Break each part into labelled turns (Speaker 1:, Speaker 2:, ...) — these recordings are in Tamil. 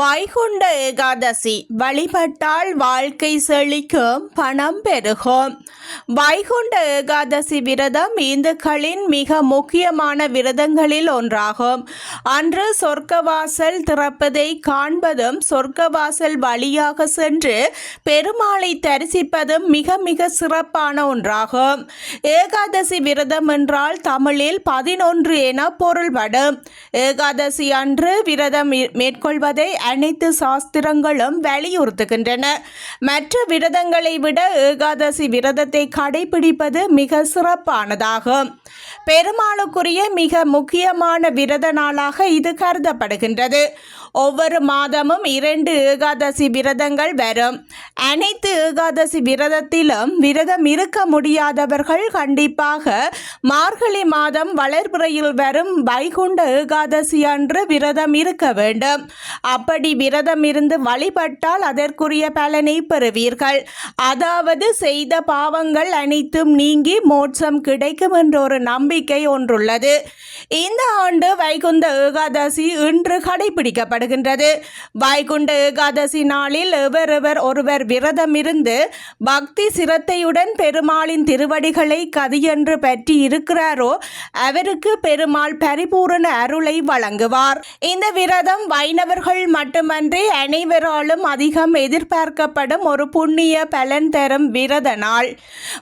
Speaker 1: வைகுண்ட ஏகாதசி. வழிபட்டால் வாழ்க்கை செழிக்கும் பணம் பெருகும். வைகுண்ட ஏகாதசி விரதம் இந்துக்களின் மிக முக்கியமான விரதங்களில் ஒன்றாகும். அன்று சொர்க்கவாசல் திறப்பதை காண்பதும் சொர்க்கவாசல் வழியாக சென்று பெருமாளை தரிசிப்பதும் மிக மிக சிறப்பான ஒன்றாகும். ஏகாதசி விரதம் என்றால் தமிழில் பதினொன்று என பொருள்படும். ஏகாதசி அன்று விரதம் மேற்கொள்வதை அனைத்து சாஸ்திரங்களும் வலியுறுத்துகின்றன. மற்ற விரதங்களை விட ஏகாதசி விரதத்தை கடைபிடிப்பது மிக சிறப்பானதாகும். பெருமாளுக்குரிய மிக முக்கியமான விரத நாளாக இது கருதப்படுகின்றது. ஒவ்வொரு மாதமும் இரண்டு ஏகாதசி விரதங்கள் வரும். அனைத்து ஏகாதசி விரதத்திலும் விரதம் இருக்க முடியாதவர்கள் கண்டிப்பாக மார்கழி மாதம் வளர்பிறையில் வரும் வைகுண்ட ஏகாதசி அன்று விரதம் இருக்க வேண்டும். அப்படி விரதம் இருந்து வழிபட்டால் அதற்குரிய பலனை பெறுவீர்கள். அதாவது செய்த பாவங்கள் அனைத்தும் நீங்கி மோட்சம் கிடைக்கும் என்ற ஒரு நம்பிக்கை ஒன்றுள்ளது. இந்த ஆண்டு வைகுண்ட ஏகாதசி இன்று கடைபிடிக்கப்படுகின்றது வைகுண்ட ஏகாதசி நாளில் எவரவர் ஒருவர் விரதம் இருந்து பக்தி சிரத்தையுடன் பெருமாளின் திருவடிகளை கதியென்று பற்றி இருக்கிறாரோ அவருக்கு பெருமாள் பரிபூரண அருளை வழங்குவார். இந்த விரதம் வைணவர்கள் மட்டுமன்றி அனைவராலும் அதிகம் எதிர்பார்க்கப்படும் ஒரு புண்ணிய பலன் தரும் விரத நாள்.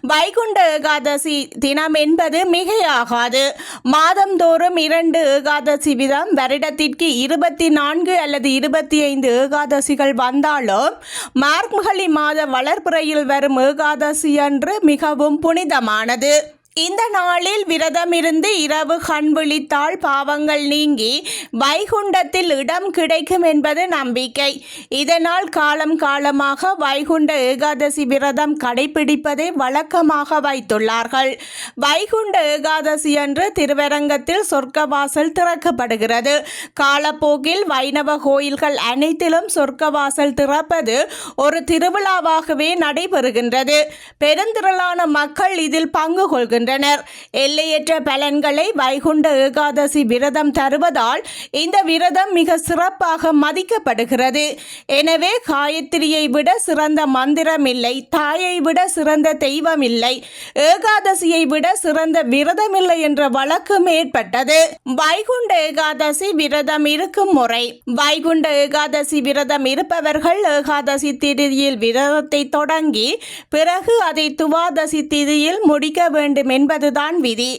Speaker 1: வைகுண்ட ஏகாதசி தினம் என்பது மிகையாகாது. மாதந்தோறும் இரண்டு ஏகாதசி விதம் வருடத்திற்கு இருபத்தி நான்கு அல்லது இருபத்தி ஐந்து ஏகாதசிகள் வந்தாலும் மார்கழி மாத வளர்ப்புறையில் வரும் ஏகாதசி அன்று மிகவும் புனிதமானது. இந்த நாளில் விரதம் இருந்து இரவு கண் விழித்தால் பாவங்கள் நீங்கி வைகுண்டத்தில் இடம் கிடைக்கும் என்பது நம்பிக்கை. இதனால் காலம் காலமாக வைகுண்ட ஏகாதசி விரதம் கடைபிடிப்பதை வழக்கமாக வைத்துள்ளார்கள். வைகுண்ட ஏகாதசி அன்று திருவரங்கத்தில் சொர்க்கவாசல் திறக்கப்படுகிறது. காலப்போக்கில் வைணவ கோயில்கள் அனைத்திலும் சொர்க்கவாசல் திறப்பது ஒரு திருவிழாவாகவே நடைபெறுகின்றது. பெருந்திரளான மக்கள் இதில் பங்கு கொள்கின்றனர். எல்லையற்ற பலன்களை வைகுண்ட ஏகாதசி விரதம் தருவதால் இந்த விரதம் மிக சிறப்பாக மதிக்கப்படுகிறது. எனவே காயத்ரியை விட சிறந்த மந்திரம் இல்லை தாயை விட சிறந்த தெய்வம் இல்லை ஏகாதசியை விட சிறந்த விரதம் இல்லை என்ற வழக்கம் ஏற்பட்டது. வைகுண்ட ஏகாதசி விரதம் இருக்கும் முறை. வைகுண்ட ஏகாதசி விரதம் இருப்பவர்கள் ஏகாதசி திதியில் விரதத்தை தொடங்கி பிறகு அதை துவாதசி திதியில் முடிக்க வேண்டும் என்பதுதான் விதி.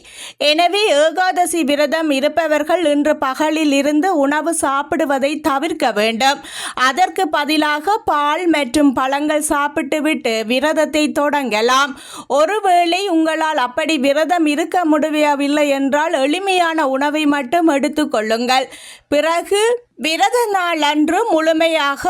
Speaker 1: எனவே ஏகாதசி விரதம் இருப்பவர்கள் இன்று பகலில் இருந்து உணவு சாப்பிடுவதை தவிர்க்க வேண்டும். அதற்கு பதிலாக பால் மற்றும் பழங்கள் சாப்பிட்டுவிட்டு விரதத்தை தொடங்கலாம். ஒருவேளை உங்களால் அப்படி விரதம் இருக்க முடியவில்லை என்றால் எளிமையான உணவை மட்டும் எடுத்துக்கொள்ளுங்கள் பிறகு விரத நாள் அன்று முழுமையாக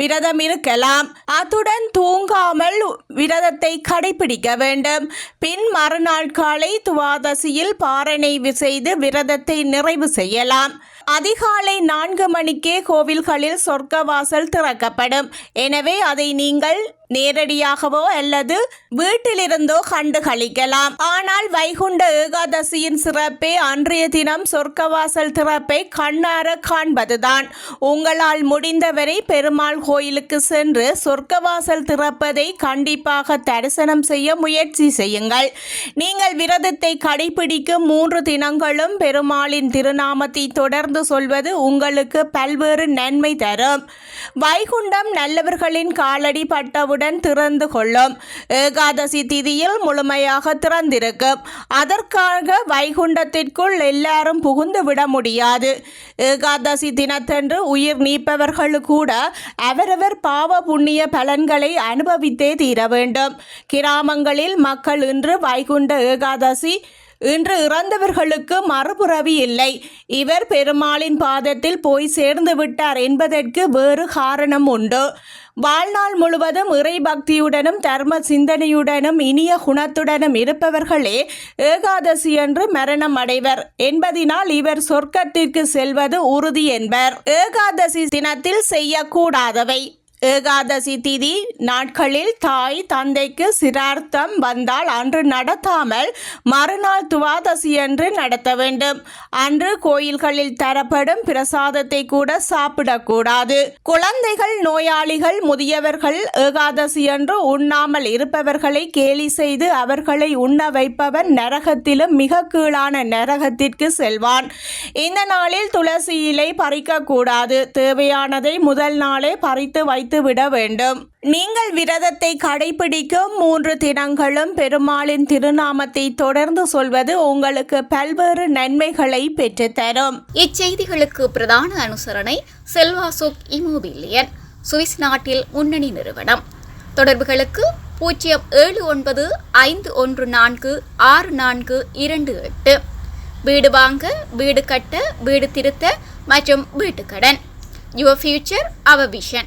Speaker 1: விரதம் இருக்கலாம் அத்துடன் தூங்காமல் விரதத்தை கடைபிடிக்க வேண்டும். பின் மறுநாள் காலை துவாதசியில் பாரணை செய்து விரதத்தை நிறைவு செய்யலாம். அதிகாலை நான்கு மணிக்கே கோவில்களில் சொர்க்கவாசல் திறக்கப்படும். எனவே அதை நீங்கள் நேரடியாகவோ அல்லது வீட்டிலிருந்தோ கண்டு கழிக்கலாம் ஆனால் வைகுண்ட ஏகாதசியின் சிறப்பே அன்றைய தினம் சொர்க்கவாசல் திறப்பை கண்ணார காண்பதுதான். உங்களால் முடிந்தவரை பெருமாள் கோயிலுக்கு சென்று சொர்க்கவாசல் திறப்பதை கண்டிப்பாக தரிசனம் செய்ய முயற்சி செய்யுங்கள். நீங்கள் விரதத்தை கடைபிடிக்கும் மூன்று தினங்களும் பெருமாளின் திருநாமத்தை தொடர்ந்து சொல்வது உங்களுக்கு பல்வேறு நன்மை தரும். வைகுண்டம் நல்லவர்களின் காலடி பட்டவுடன் திறந்து கொள்ளும். ஏகாதசி திதியில் முழுமையாக திறந்திருக்கும். அதற்காக வைகுண்டத்திற்குள் எல்லாரும் புகுந்து விட முடியாது. ஏகாதசி தினத்தன்று உயிர் நீப்பவர்கள் கூட அவரவர் பாவ புண்ணிய பலன்களை அனுபவித்தே தீர வேண்டும். கிராமங்களில் மக்கள் இன்று வைகுண்ட ஏகாதசி இன்று இறந்தவர்களுக்கு மறுபுறவி இல்லை. இவர் பெருமாளின் பாதத்தில் போய் சேர்ந்து விட்டார் என்பதற்கு வேறு காரணம் உண்டு. வாழ்நாள் முழுவதும் இறை பக்தியுடனும் தர்ம சிந்தனையுடனும் இனிய குணத்துடனும் இருப்பவர்களே ஏகாதசி என்று மரணம் அடைவர். என்பதினால் இவர் சொர்க்கத்திற்கு செல்வது உறுதி என்பர். ஏகாதசி தினத்தில் செய்யக்கூடாதவை. ஏகாதசி திதி நாட்களில் தாய் தந்தைக்கு சிரார்த்தம் வந்தால் அன்று நடத்தாமல் மறுநாள் துவாதசி அன்று நடத்த வேண்டும். அன்று கோயில்களில் தரப்படும் பிரசாதத்தை கூட சாப்பிடக்கூடாது. குழந்தைகள் நோயாளிகள் முதியவர்கள் ஏகாதசி அன்று உண்ணாமல் இருப்பவர்களை கேலி செய்து அவர்களை உண்ண வைப்பவன் நரகத்திலும் மிக கீழான நரகத்திற்கு செல்வான். இந்த நாளில் துளசி இலை பறிக்கக்கூடாது. தேவையானதை முதல் நாளே பறித்து வைத்து விட வேண்டும். நீங்கள் விரதத்தை கடைபிடிக்கும் மூன்று தினங்களும் பெருமாளின் திருநாமத்தை தொடர்ந்து சொல்வது உங்களுக்கு பல்வேறு நன்மைகளை பெற்றுத்தரும்.
Speaker 2: இச்செய்திகளுக்கு பிரதான அனுசரணை செல்வாசோக் இமோபிலியன் சுவிஸ் நாட்டில் முன்னணி நிறுவனம். தொடர்புகளுக்கு பூஜ்ஜியம் ஏழு ஒன்பது ஐந்து ஒன்று நான்கு ஆறு நான்கு இரண்டு எட்டு. வீடு வாங்க வீடு கட்ட வீடு திருத்த மற்றும் வீட்டுக்கடன். Your future our vision